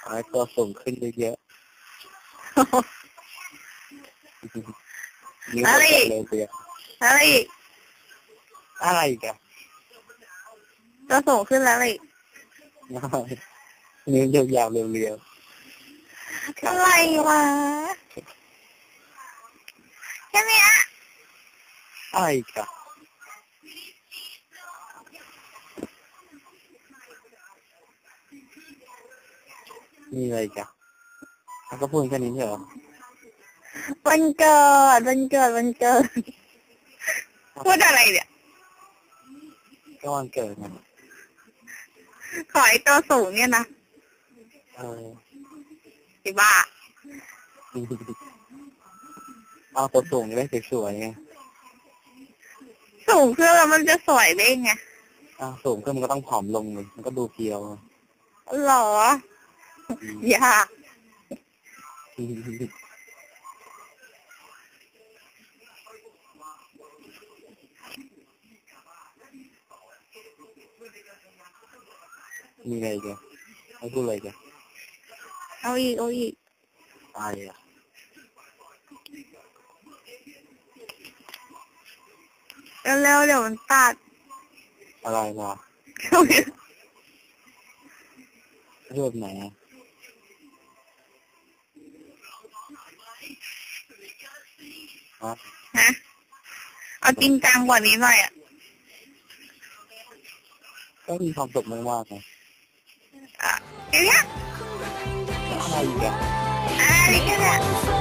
ขอให้ตัวสูงขึ้นเยอะๆนิ้วอะไรจะอีกเลยเรียวแล้วอีกอะไรอีกันตัวสูงขึ้นแล้วอีกนิ้วยาวๆเรียวอะไรวะแค่เนี้ยๆอะไรอีกัน มีอะไรอีกันแล้วก็พูดแค่นี้เหรอวันเกิดวันเกิดวันเกิดพูดอะไรเนี่ยก็วันเกิดไงขอไอ้ตัวสูงเนี่ยนะเออสิบ้าเอาตัวสูงจะได้สวยๆไงสูงขึ้นแล้วมันจะสวยได้ไงอ้าวสูงขึ้นมันก็ต้องผอมลงเลยมันก็ดูเพรียวหรอ อยากมีอะไรกันไม่พูดอะไรกันเอาอีกเอาอีกตายอะเร็วๆเดี๋ยวมันตัด อะไรวะรูปไหนอะ ฮะฮะเอาจริงจังกว่านี้หน่อยอะก็มีความสุขมากๆไงอะอย่างเงี้ยอะไรอีกอะอะไรก็ได้